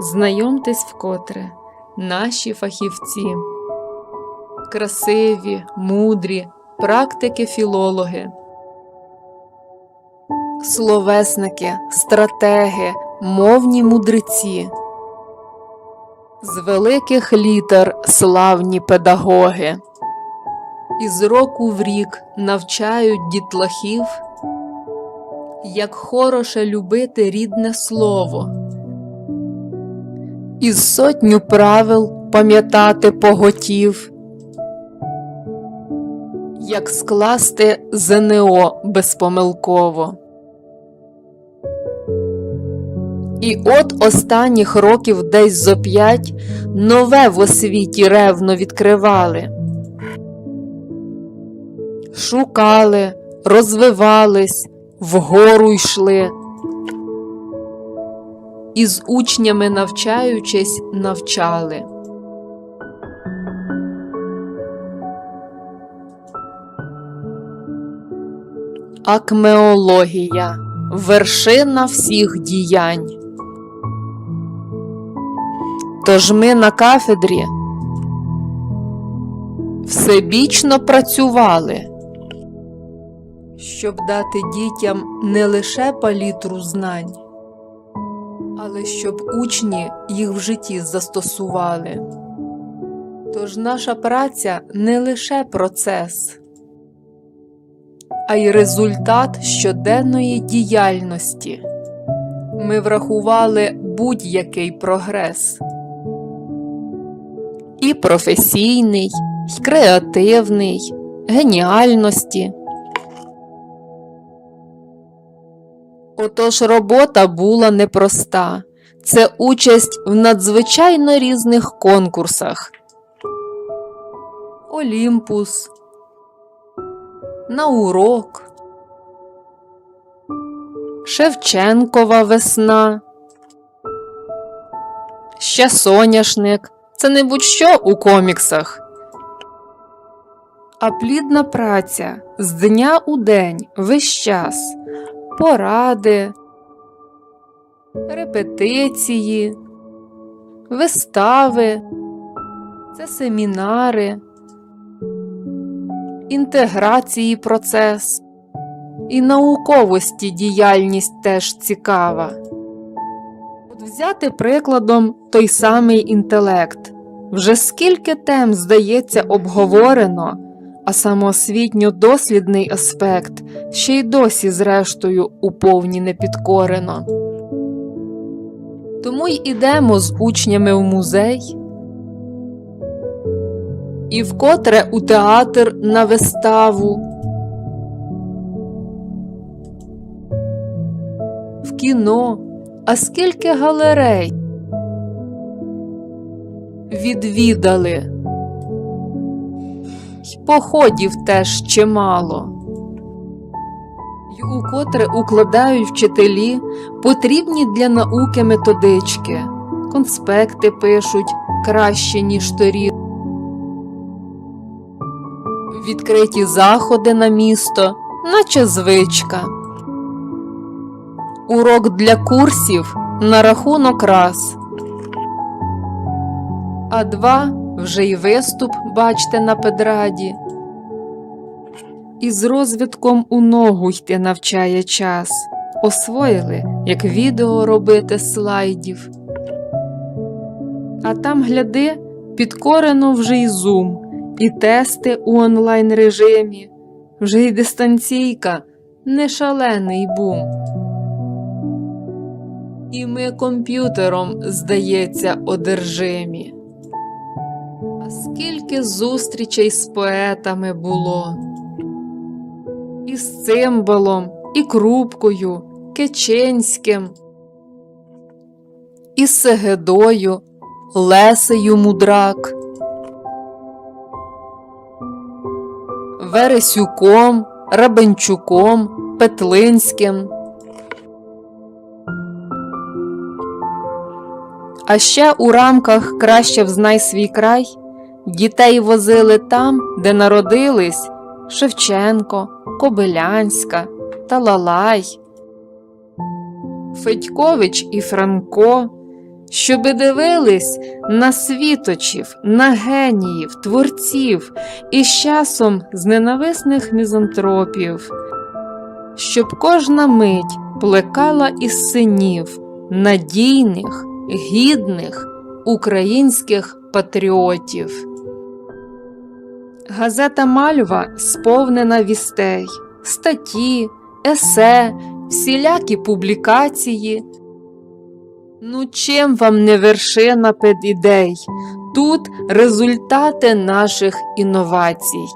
Знайомтесь вкотре, наші фахівці, красиві, мудрі, практики-філологи, словесники, стратеги, мовні мудреці, з великих літер славні педагоги. Із року в рік навчають дітлахів, як хороше любити рідне слово, із сотню правил пам'ятати поготів, як скласти ЗНО безпомилково. І от останніх років десь зо п'ять нове в освіті ревно відкривали. Шукали, розвивались, вгору йшли. Із учнями навчаючись, навчали. Акмеологія вершина всіх діянь. Тож ми на кафедрі всебічно працювали, щоб дати дітям не лише палітру знань, але щоб учні їх в житті застосували. Тож наша праця не лише процес, а й результат щоденної діяльності. Ми врахували будь-який прогрес і професійний, і креативний, геніальності. Отож робота була непроста. Це участь в надзвичайно різних конкурсах. Олімпус, на урок, Шевченкова весна, ще соняшник. Це не будь-що у коміксах. А плідна праця з дня у день весь час, поради, репетиції, вистави, це семінари, інтеграції процес і науковості діяльність теж цікава. От взяти прикладом той самий інтелект. Вже скільки тем, здається, обговорено, а самоосвітньо дослідний аспект ще й досі, зрештою, уповні не підкорено. Тому й ідемо з учнями в музей. І вкотре у театр на виставу, в кіно, а скільки галерей? Відвідали, й походів теж чимало. й укотре укладають вчителі потрібні для науки методички, конспекти пишуть краще, ніж торік. Відкриті заходи на місто, наче звичка. Урок для курсів на рахунок раз. А два вже й виступ, бачте, на педраді. І з розвитком у ногу йти навчає час. Освоїли, як відео робити слайдів. А там, гляди, підкорено вже й зум, і тести у онлайн режимі, вже й дистанційка, не шалений бум. І ми комп'ютером, здається, одержимі. Скільки зустрічей з поетами було, і з цимбалом, і крупкою, Кеченським, і Сегедою, Лесею Мудрак, Вересюком, Рабенчуком, Петлинським. А ще у рамках краще взнай свій край дітей возили там, де народились Шевченко, Кобилянська, Талалай, Федькович і Франко, щоби дивились на світочів, на геніїв, творців і з часом з ненависних мізантропів, щоб кожна мить плекала із синів надійних, гідних українських патріотів. Газета Мальва сповнена вістей, статті, есе, всілякі публікації. Ну, чим вам не вершина педідей? Тут результати наших інновацій.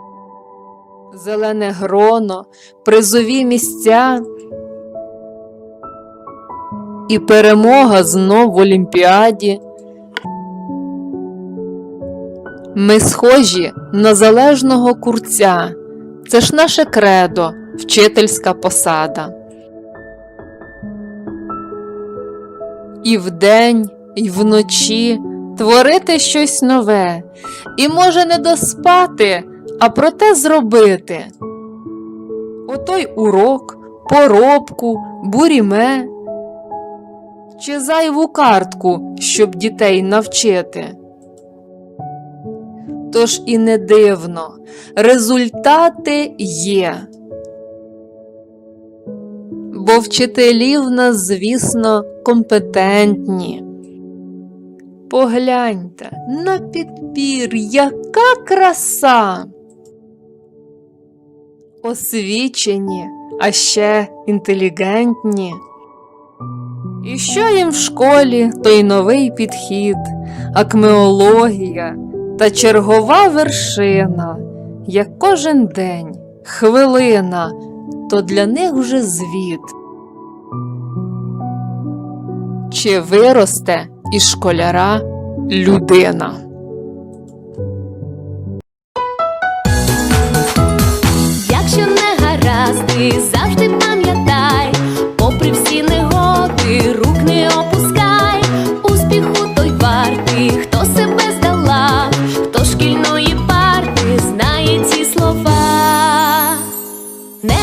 Зелене гроно, призові місця і перемога знов в Олімпіаді. Ми схожі на залежного курця. Це ж наше кредо, вчительська посада. І вдень, і вночі творити щось нове, і може не доспати, а проте зробити. Отой урок, поробку, буріме чи зайву картку, щоб дітей навчити. Тож і не дивно, результати є. Бо вчителі в нас, звісно, компетентні. Погляньте на підбір, яка краса! Освічені, а ще інтелігентні. І що їм в школі той новий підхід, акмеологія та чергова вершина, як кожен день, хвилина, то для них вже звіт. Чи виросте із школяра людина?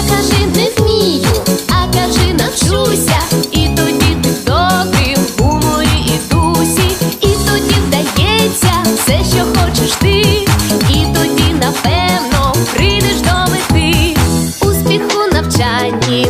Кажи не вмію, а кажи навчуся, і тоді ти добрий в гуморі і дусі, і тоді вдається все, що хочеш ти, і тоді напевно прийдеш до. Успіху навчанні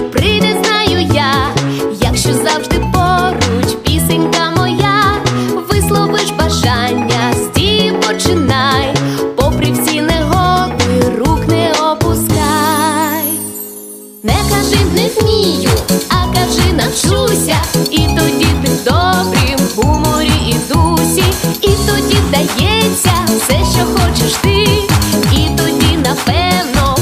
Не кажи не вмію, а кажи навчуся, і тоді ти в добрім гуморі і дусі, і тоді дається все, що хочеш ти, і тоді напевно.